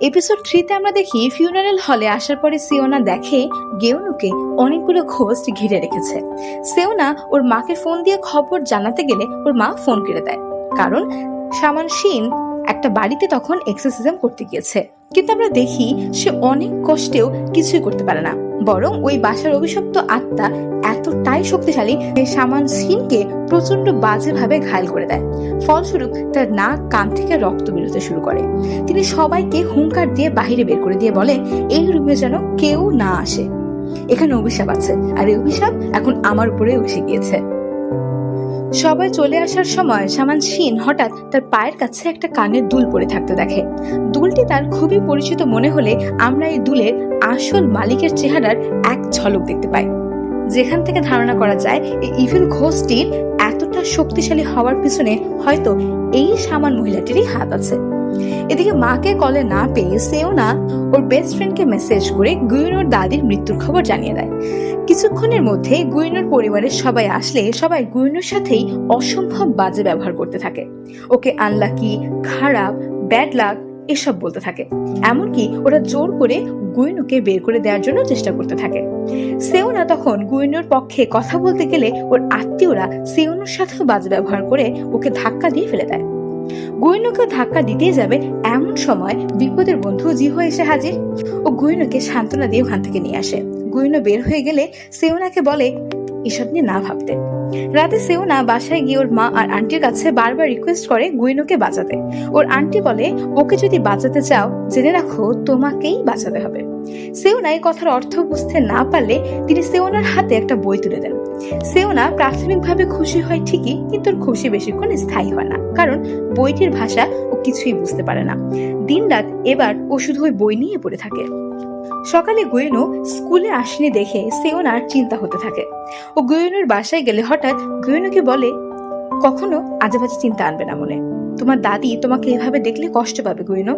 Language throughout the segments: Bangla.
এপিসোড থ্রিতে আমরা দেখি ফিউনারেল হলে আসার পরে সিওনা দেখে গেউনুকে অনেকগুলো ঘোস্ট ঘিরে রেখেছে। সেওনা ওর মাকে ফোন দিয়ে খবর জানাতে গেলে ওর মা ফোন কেড়ে দেয়। কারণ সামান সিন একটা বাড়িতে তখন এক্সারসাইজ করতে গিয়েছে। কিন্তু আমরা দেখি সে অনেক কষ্টেও কিছুই করতে পারে না। বরং ওই বাসার অভিশপ্ত আত্মা এতটাই শক্তিশালী যে সামান সিনকে প্রচণ্ড বাজেভাবে ঘায়ল করে দেয়। ফলস্বরূপ তার নাক, কান থেকে রক্ত বেরোতে শুরু করে। তিনি সবাইকে হুঙ্কার দিয়ে বাহিরে বের করে দিয়ে বলেন, এই রুমে যেন কেউ না আসে। এখানে অভিশাপ আছে, আর এই অভিশাপ এখন আমার উপরে এসে গিয়েছে। সবাই চলে আসার সময় সামান সিন হঠাৎ তার পায়ের কাছে একটা কানের দুল পরে থাকতে দেখে। দুলটি তার খুবই পরিচিত মনে হলে আমরা এই দুলের আসল মালিকের চেহারার এক ঝলক দেখতে পাই। যেখান থেকে ধারণা করা যায়, এই ইভিল ঘোষটির এতটা শক্তিশালী হওয়ার পিছনে হয়তো এই সামান মহিলাটিরই হাত আছে। এদিকে মাকে কলে না পেয়ে সেও না ওর বেস্ট ফ্রেন্ডকে মেসেজ করে গুইনোর দাদির মৃত্যুর খবর জানিয়ে দেয়। কিছুক্ষণের মধ্যে গুইনোর পরিবারের সবাই আসলে সবাই গুইনোর সাথেই অসম্ভব বাজে ব্যবহার করতে থাকে। ওকে আনলাকি খারাপ ব্যাড লাক এসব বলতে থাকে। এমনকি ওরা জোর করে গুইনুকে বের করে দেওয়ার জন্য চেষ্টা করতে থাকে। সেওনা তখন গুইনুর পক্ষে কথা বলতে গেলে ওর আত্মীয়রা সেওনুর সাথেও বাজে ব্যবহার করে ওকে ধাক্কা দিয়ে ফেলে দেয়। গুইনুকে ধাক্কা দিতেই যাবে এমন সময় বিপদের বন্ধু জিহো এসে হাজির। ও গুইনুকে সান্ত্বনা দিয়ে ওখান থেকে নিয়ে আসে। গুইনু বের হয়ে গেলে সেওনাকে বলে, এসব নিয়ে না ভাবতে। রাতে সেওনা বাসায় গিয়ে ওর মা আর আন্টির কাছে বারবার রিকোয়েস্ট করে গুইনুকে বাঁচাতে। ওর আন্টি বলে, ওকে যদি বাঁচাতে চাও, জেনে রাখো তোমাকেই বাঁচাতে হবে। সেওনা এই কথার অর্থ বুঝতে না পারলে তিনি সেওনার হাতে একটা বই তুলে দেন। সেওনা প্রাথমিকভাবে খুশি হয় ঠিকই, কিন্তু খুশি বেশিক্ষণ স্থায়ী হয় না। কারণ বইটির ভাষা ও কিছুই বুঝতে পারে না। দিনরাত এবার ও শুধু ওই বই নিয়ে পড়ে থাকে। সকালে গুয়েনো স্কুলে আসেনি দেখে সেওনার চিন্তা হতে থাকে। ও গুয়েনোর বাসায় গেলে হঠাৎ গুয়েনোকে বলে, কখনো আজেবাজে চিন্তা আনবে না মনে। তোমার দাদি তোমাকে এভাবে দেখলে কষ্ট পাবে, গুয়েনো।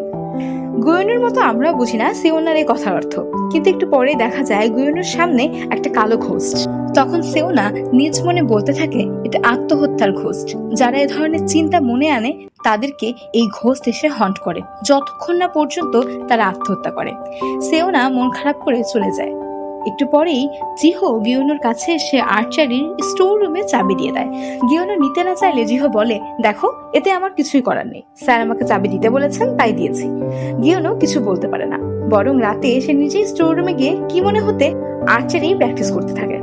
গুয়েনোর মতো আমরা বুঝি না সেওনার এই কথার অর্থ। কিন্তু একটু পরেই দেখা যায় গুয়েনোর সামনে একটা কালো ঘোস্ট তখন সেওনা নিজ মনে বলতে থাকে, এটা আত্মহত্যার ঘোস্ট যারা এ ধরনের চিন্তা মনে আনে, তাদেরকে এই ঘোস্ট এসে হন্ট করে। যতক্ষণ না পর্যন্ত তারা আত্মহত্যা করে। সেওনা মন খারাপ করে চলে যায়। একটু পরেই জিহো গিওনোর কাছে এসে আর্চারির স্টোর রুমে চাবি দিয়ে দেয়। গিওনো নিতে না চাইলে জিহো বলে, দেখো, এতে আমার কিছুই করার নেই। স্যার আমাকে চাবি দিতে বলেছেন, তাই দিয়েছি। গিওনো কিছু বলতে পারে না। বরং রাতে সে নিজেই স্টোর রুমে গিয়ে কি মনে হতে আর্চারি প্র্যাকটিস করতে থাকে।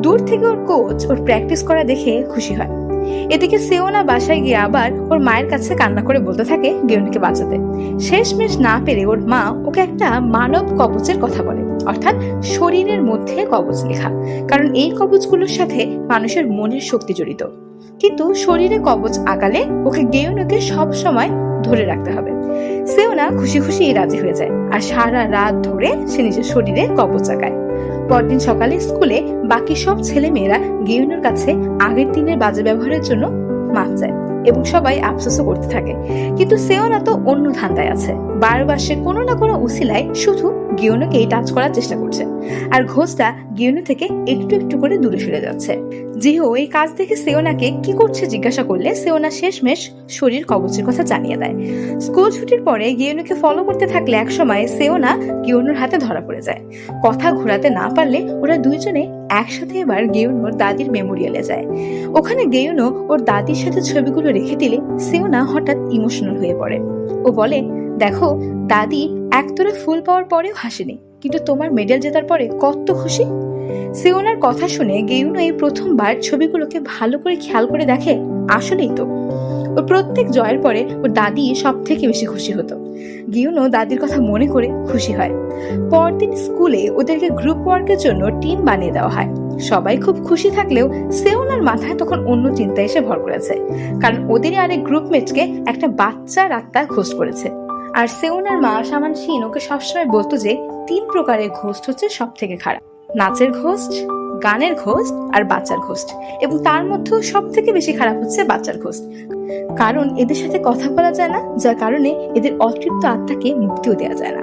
দূর থেকে ওর কোচ ওর প্র্যাকটিস করা দেখে খুশি হয়। এদিকে সেওনা বাসায় গিয়ে আবার ওর মায়ের কাছে কান্না করে বলতে থাকে গিয়নিকে বাঁচাতে। শেষমেশ না পেরে ওর মা ওকে একটা মানব কবচের কথা বলে, অর্থাৎ শরীরের মধ্যে কবচ লেখা, কারণ এই কবচগুলোর সাথে মানুষের মনের শক্তি জড়িত। কিন্তু শরীরে কবচ আগালে ওকে গেয়নকে সব সময় ধরে রাখতে হবে। সেওনা খুশি খুশি রাজি হয়ে যায় আর সারা রাত ধরে সে নিজের শরীরে কবচ আগায়। পরদিন সকালে স্কুলে বাকি সব ছেলে মেয়েরা গেয়নের কাছে আগের দিনের বাজে ব্যবহারের জন্য মাপ চায়। এবং সবাই আফসোসও করতে থাকে। কিন্তু সেওনা তো অন্য ধান্দায় আছে। বারবার সে কোনো না কোনো উসিলায় শুধু গিয়নোকেই টাচ করার চেষ্টা করছে। আর ঘোষটা গিয়নো থেকে একটু একটু করে দূরে সরে যাচ্ছে। জিহো এই কাজ দেখে সেওনাকে কি করছে জিজ্ঞাসা করলে সেওনা শেষমেশ শরীর কবচের কথা জানিয়ে দেয়। স্কুল ছুটির পরে গিয়নোকে ফলো করতে থাকলে একসময় সেওনা গিয়নোর হাতে ধরা পড়ে যায়। কথা ঘোরাতে না পারলে ওরা দুইজনে একসাথে এবার গেউনোর দাদির মেমোরিয়ালে যায়। ওখানে গেউনো ওর দাদির সাথে ছবিগুলো রেখে দিলে সেওনা হঠাৎ ইমোশনাল হয়ে পড়ে। ও বলে, দেখো, দাদি একতরে ফুল পাওয়ার পরেও হাসেনি, কিন্তু তোমার মেডেল জেতার পরে কত খুশি? সেওনার কথা শুনে গেউনো এই প্রথমবার ছবিগুলোকে ভালো করে খেয়াল করে দেখে, আসলেই তো। ওর প্রত্যেক জয়ের পরে ওর দাদি সব থেকে বেশি খুশি হতো। গিউনো দাদির কথা মনে করে খুশি হয়। পরদিন স্কুলে ওদেরকে গ্রুপ ওয়ার্কের জন্য টিম বানিয়ে দেওয়া হয়। সবাই খুব খুশি থাকলেও সেওনার মাথায় তখন অন্য চিন্তা এসে ভর করেছে। কারণ ওদেরই আরেক গ্রুপমেটকে একটা বাচ্চা আত্মা ঘোষ করেছে। আর সেওনার মা সামান সিন ওকে সবসময় বলতো যে তিন প্রকারের ঘোস্ট হচ্ছে সব থেকে খারাপ। নাচের ঘোস্ট গানের ঘোস্ট আর বাচ্চার ঘোস্ট। এবং তার মধ্যেও সব থেকে বেশি খারাপ হচ্ছে বাচ্চার ঘোস্ট। কারণ এদের সাথে কথা বলা যায় না, যার কারণে এদের অতৃপ্ত আত্মাকে মুক্তিও দেওয়া যায় না।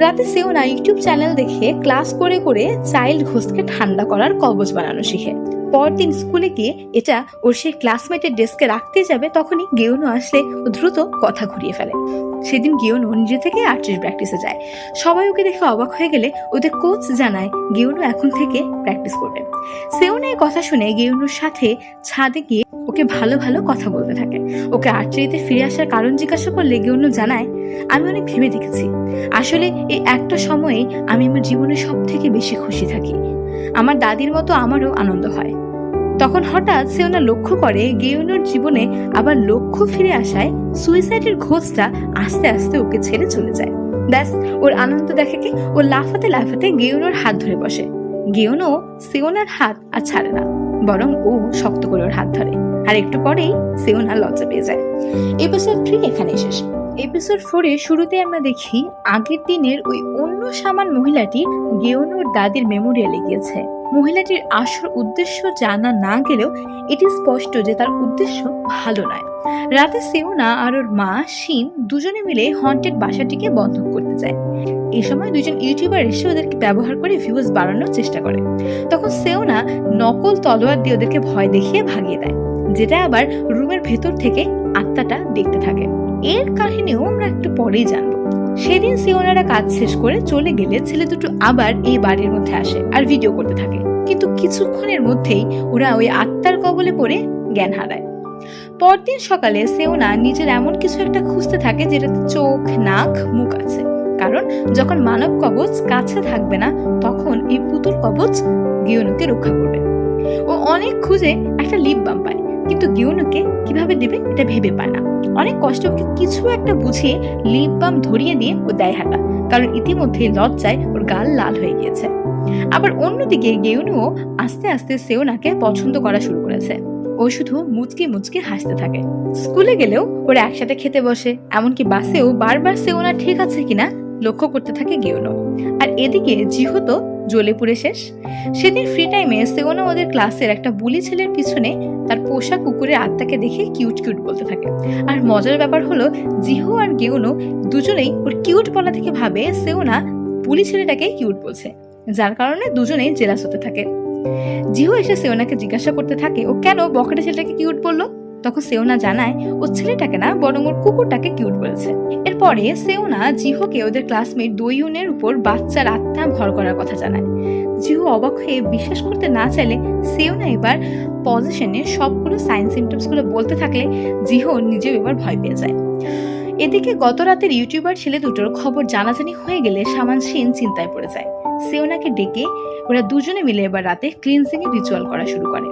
রাতে সেও না ইউটিউব চ্যানেল দেখে ক্লাস করে করে চাইল্ড ঘোষকে ঠান্ডা করার কবজ বানানো শিখে। পরদিন স্কুলে গিয়ে এটা ওর সেই ক্লাসমেটের ডেস্কে রাখতে যাবে, তখনই গেউনো আসলে ও দ্রুত কথা ঘুরিয়ে ফেলে। সেদিন গেউনো নিজে থেকে আর্টিস্ট প্র্যাকটিসে যায়। সবাই ওকে দেখে অবাক হয়ে গেলে ওদের কোচ জানায় গেউনো এখন থেকে প্র্যাকটিস করবে। সেউনা কথা শুনে গেউনোর সাথে ছাদে গিয়ে ওকে ভালো ভালো কথা বলতে থাকে। ওকে আর্চারিতে ফিরে আসার কারণ জিজ্ঞাসা করলে গেউনো জানায়, আমি অনেক ভেবে দেখেছি। আসলে এই একটা সময়ে আমি আমার জীবনে সব থেকে বেশি খুশি থাকি। আমার দাদির মতো আমারও আনন্দ হয়। তখন হঠাৎ সে ওনা লক্ষ্য করে গেউনোর জীবনে আবার লক্ষ্য ফিরে আসায় সুইসাইডের ঘোষটা আস্তে আস্তে ওকে ছেড়ে চলে যায়। ব্যাস, ওর আনন্দ দেখে কি ও লাফাতে লাফাতে গেউনোর হাত ধরে বসে। গেউনো সেওনার হাত আর ছাড়ে না, বরং ও শক্ত করে ওর হাত ধরে। আর একটু পরেই সেওনা লজ্জা পেয়ে যায়। এপিসোড থ্রি এখানে শেষ। এপিসোড ফোরে শুরুতে আমরা দেখি আগের দিনের ওই অন্য সামান মহিলাটি গেওনোর দাদির মেমোরিয়ালে গিয়েছে। মহিলাটির আসল উদ্দেশ্য জানা না গেলেও এটি স্পষ্ট যে তার উদ্দেশ্য ভালো নয়। রাতে সেওনা আর ওর মা শিন দুজনে মিলে হন্টেড বাসাটিকে বন্ধ করতে চায় এই সময় দুজন ইউটিউবার এসে ওদেরকে ব্যবহার করে ভিউজ বাড়ানোর চেষ্টা করে। তখন সেওনা নকল তলোয়ার দিয়ে ওদেরকে ভয় দেখিয়ে ভাগিয়ে দেয়, যেটা আবার রুমের ভেতর থেকে আত্মাটা দেখতে থাকে। এর কাহিনীও আমরা একটু পরেই জানব। সেদিন সিওনারা কাজ শেষ করে চলে গেলে ছেলে দুটো আবার এই বাড়ির মধ্যে আসে আর ভিডিও করতে থাকে। কিন্তু কিছুক্ষণের মধ্যেই ওরা ওই আত্মার কবলে পড়ে জ্ঞান হারায়। পরদিন সকালে সেওনা নিজের এমন কিছু একটা খুঁজতে থাকে যেটাতে চোখ, নাক, মুখ আছে। কারণ যখন মানব কবচ কাছে থাকবে না, তখন এই পুতুল কবচ গিয়নুকে রক্ষা করবে। ও অনেক খুঁজে একটা লিপ বাম পায়। কিন্তু গিয়নুকে কীভাবে দেবে এটা ভেবে পায় না। অনেক কষ্ট কিছু একটা বুঝিয়ে লিপ বাম ধরিয়ে দিয়ে ও দেয় হাঁটা। কারণ ইতিমধ্যে লজ্জায় ওর গাল লাল হয়ে গিয়েছে। আবার অন্যদিকে গেউনুও আস্তে আস্তে সেওনাকে পছন্দ করা শুরু করেছে। ও শুধু মুচকি মুচকি হাসতে থাকে। স্কুলে গেলেও ওরা একসাথে খেতে বসে। এমনকি বাসেও বারবার সেওনা ঠিক আছে কিনা লক্ষ্য করতে থাকে গেউনো। আর এদিকে জিহো তো জ্বলে পুড়ে শেষ। সেদিন ফ্রি টাইমে সেওনা ওদের ক্লাসের একটা বুলি ছেলের পিছনে তার পোষা কুকুরের আত্মাকে দেখে কিউট কিউট বলতে থাকে। আর মজার ব্যাপার হলো, জিহো আর গেউনো দুজনেই ওর কিউট বলা থেকে ভাবে সেওনা বুলি ছেলেটাকে কিউট বলছে। যার কারণে দুজনেই জেলাস হতে থাকে। জিহো এসে সেওনাকে জিজ্ঞাসা করতে থাকে, ও কেন বকেটে ছেলেটাকে কিউট বলল? তখন সেওনা জানায় ও ছেলেটাকে না বরং ওর কুকুরটাকে কিউট বলছে। এরপরে সেওনা জিহোকে ওদের ক্লাসমেট দইউনের উপর বাচ্চার আত্মা ভর করার কথা জানায়। জিহো অবাক হয়ে বিশ্বাস করতে না চাইলে সেওনা এবার পজিশনে সবগুলো সাইন সিমটমসগুলো বলতে থাকলে জিহো নিজেও এবার ভয় পেয়ে যায়। এদিকে গত রাতের ইউটিউবার ছেলে দুটোর খবর জানাজানি হয়ে গেলে সামান সেন চিন্তায় পড়ে যায়। সেওনাকে ডেকে ওরা দুজনে মিলে এবার রাতে ক্লিনজিং এর রিচুয়াল করা শুরু করে।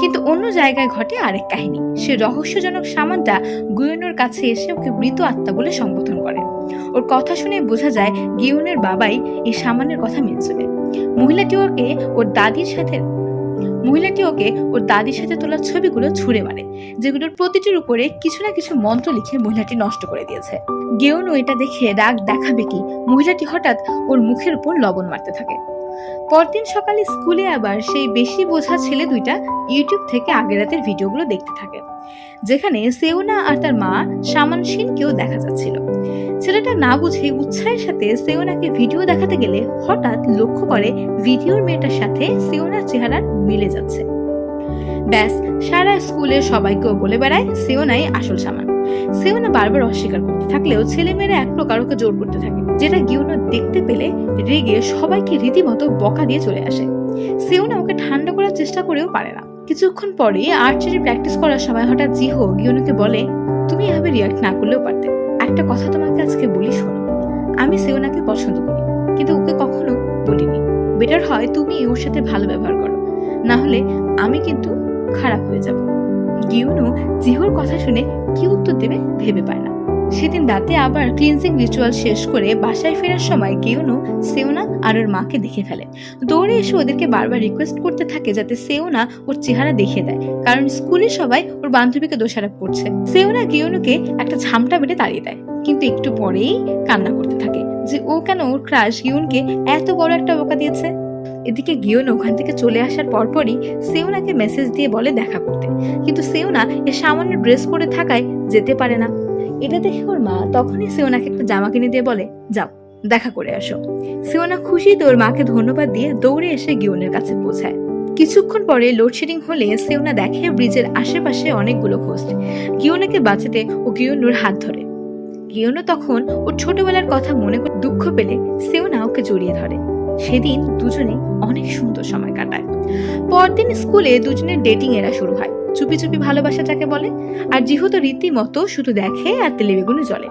কিন্তু অন্য জায়গায় ঘটে আরেক কাহিনী। সে রহস্যজনক সামানটা গুয়নের কাছে এসে ওকে মৃত আত্মা বলে সম্বোধন করে। ওর কথা শুনে বোঝা যায় গিয়নের বাবাই এই সামানের কথা মেনে চলে। মহিলাটি ওকে ওর দাদির সাথে মহিলাটি ওকে ওর দাদির সাথে তোলা ছবিগুলো ছুঁড়ে মারে, যেগুলোর প্রতিটির উপরে কিছু না কিছু মন্ত্র লিখে মহিলাটি নষ্ট করে দিয়েছে। গেউনও এটা দেখে রাগ দেখাবে কি? মহিলাটি হঠাৎ ওর মুখের উপর লবণ মারতে থাকে। পরদিন সকালে স্কুলে আবার সেই বেশি বোঝা ছেলে দুইটা ইউটিউব থেকে আগের রাতের ভিডিওগুলো দেখতে থাকে, যেখানে সেওনা আর তার মা সামান সিনকেও দেখা যাচ্ছিল। ছেলেটা না বুঝে উৎসাহের সাথে সেওনাকে ভিডিও দেখাতে গেলে হঠাৎ লক্ষ্য করে ভিডিওর মেয়েটার সাথে সেওনার চেহারা মিলে যাচ্ছে। ব্যাস, সারা স্কুলের সবাইকেও বলে বেড়ায় সেওনাই আসল সামান। সেওনা বারবার অস্বীকার করতে থাকলেও ছেলেমেয়েরা এক প্রকার ওকে জোর করতে থাকে, যেটা গিউনো দেখতে পেলে রেগে সবাইকে রীতিমতো বকা দিয়ে চলে আসে। সেওনা ওকে ঠান্ডা করার চেষ্টা করেও পারে না। কিছুক্ষণ পরে আর্চারি প্র্যাকটিস করার সময় হঠাৎ জিহো গিউনোকে বলে, তুমি এভাবে রিয়াক্ট না করলেও পারতে। একটা কথা তোমাকে আজকে বলি শোনো। আমি সেওনাকে পছন্দ করি, কিন্তু ওকে কখনো বলিনি। বেটার হয় তুমি ওর সাথে ভালো ব্যবহার করো। না হলে আমি কিন্তু খারাপ হয়ে যাব। গিউনো জিহোর কথা শুনে কি উত্তর দেবে ভেবে পায় না। সেদিন রাতে আবার ক্লিনজিং রিচুয়াল শেষ করে বাসায় ফেরার সময় গিউনো সেওনা আর ওর মাকে দেখে ফেলে। দৌড়ে এসে ওদেরকে বারবার রিকোয়েস্ট করতে থাকে যাতে সেওনা ওর চেহারা দেখিয়ে দেয়, কারণ স্কুলে সবাই ওর বান্ধবীকে দোষারোপ করছে। সেওনা গিউনোকে একটা ঝামটা বেটে তাড়িয়ে দেয়, কিন্তু একটু পরেই কান্না করতে থাকে যে ও কেন ওর ক্রাশ গিউনকে এত বড় একটা বোকা দিয়েছে? এদিকে গিওন ওখান থেকে চলে আসার পরপরই সেওনাকে মেসেজ দিয়ে বলে দেখা করতে। কিন্তু সেওনা এ সামান্য ড্রেস পরে থাকায় যেতে পারে না। এটা দেখে ওর মা তখনই সেওনাকে একটা জামা কিনে দিয়ে বলে, যাও, দেখা করে আসো। সেওনা খুশিতে ওর মাকে ধন্যবাদ দিয়ে দৌড়ে এসে গিওনের কাছে পৌঁছায়। কিছুক্ষণ পরে লোডশেডিং হলে সেওনা দেখে ব্রিজের আশেপাশে অনেকগুলো ঘোস্ট গিওনাকে বাঁচাতে ও গিওনুর হাত ধরে। গিওনো তখন ওর ছোটবেলার কথা মনে করে দুঃখ পেলে সেওনা ওকে জড়িয়ে ধরে। সেদিন দুজনে অনেক সুন্দর সময় কাটায়। পরদিন স্কুলে দুজনের ডেটিং এরা শুরু হয়। চুপি চুপি ভালোবাসাটাকে বলে, আর যেহেতু রীতিমতো শুধু দেখে আর তেলে বেগুনে জলে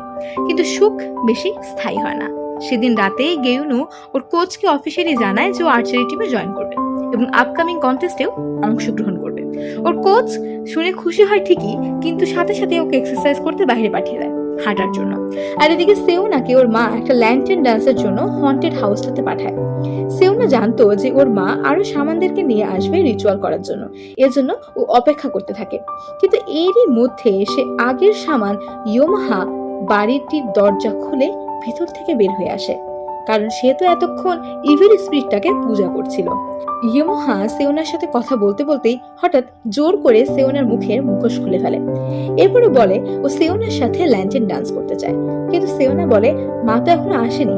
কিন্তু সুখ বেশি স্থায়ী হয় না। সেদিন রাতে গেউনু ওর কোচকে অফিসিয়ালি জানায় যে ও আর্চারি টিমে জয়েন করবে এবং আপকামিং কন্টেস্টেও অংশগ্রহণ করবে। ওর কোচ শুনে খুশি হয় ঠিকই, কিন্তু সাথে সাথে ওকে এক্সারসাইজ করতে বাইরে পাঠিয়ে দেয়। হাঁটার জন্য। আর এদিকে সেউনাকে ওর মা একটা ল্যান্টেন ডান্সের জন্য হন্টেড হাউসটাতে পাঠায়। সেউনা জানতো যে ওর মা আরও সামানদেরকে নিয়ে আসবে রিচুয়াল করার জন্য। এজন্য ও অপেক্ষা করতে থাকে। কিন্তু এরই মধ্যে সে আগের সামান ইয়োমাহা বাড়িটির দরজা খুলে ভিতর থেকে বের হয়ে আসে। কারণ সে তো এতক্ষণ ইভিল স্পিরিটটাকে পূজা করছিল। ইয়োমাহা সেওনার সাথে কথা বলতে বলতেই হঠাৎ জোর করে সেওনার মুখের মুখোশ খুলে ফেলে। এরপরে বলে, ও সেওনার সাথে ল্যান্টেন ডান্স করতে চায়। কিন্তু সেওনা বলে, মা তো এখনও আসেনি।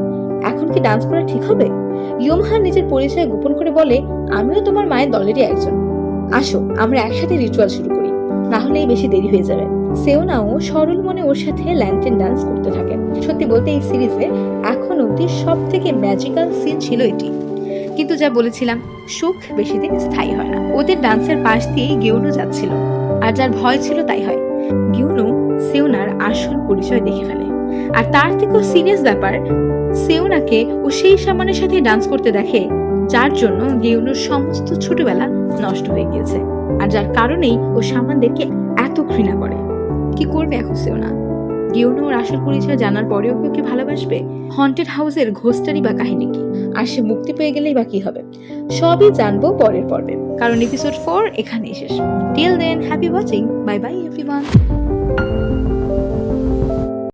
এখন কি ডান্স করা ঠিক হবে? ইয়োমাহা নিজের পরিচয় গোপন করে বলে, আমিও তোমার মায়ের দলেরই একজন। আসো, আমরা একসাথে রিচুয়াল শুরু করি। না হলেই বেশি দেরি হয়ে যাবে। সেওনাও সরল মনে ওর সাথে ল্যান্টেন ডান্স করতে থাকে। সত্যি বলতে এই সিরিজে এখন অবধি সব থেকে ম্যাজিক্যাল সিন ছিল এটি। কিন্তু যা বলেছিলাম, সুখ বেশি দিন স্থায়ী হয় না। ওদের ডান্সের পাশ দিয়েই গেউনু যাচ্ছিল। আর যার ভয় ছিল তাই হয়। গিউনু সেওনার আসল পরিচয় দেখে ফেলে। আর তার থেকেও সিরিয়াস ব্যাপার, সেওনাকে ও সেই সামানের সাথে ডান্স করতে দেখে, যার জন্য গেউনুর সমস্ত ছোটবেলা নষ্ট হয়ে গিয়েছে। আর যার কারণেই ও সামানদেরকে এত ঘৃণা করে। কি করবে এখন সেওনা? গেউনু ওর আসল পরিচয় জানার পরেও কি ওকে ভালোবাসবে? হন্টেড হাউসের ঘোস্টারি বা কাহিনী কি? আর সে মুক্তি পেয়ে গেলেই বা কি হবে? সবই জানব পরের পর্বে। কারণ এপিসোড ফোর এখানেই শেষ। Till then happy watching bye bye everyone